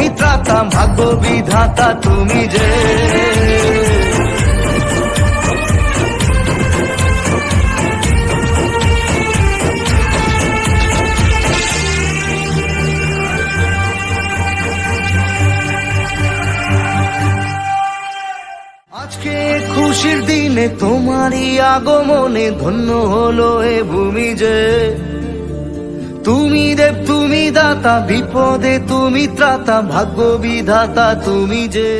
তুমি ত্রাতা ভাগ্য বিধাতা তুমি যে আজকে খুশির দিনে তোমারই আগমনে ধন্য হলো এ ভূমি যে। তুমি দেব তুমি দাতা বিপদে তুমি ত্রাতা ভাগ্য বিধাতা তুমি যে।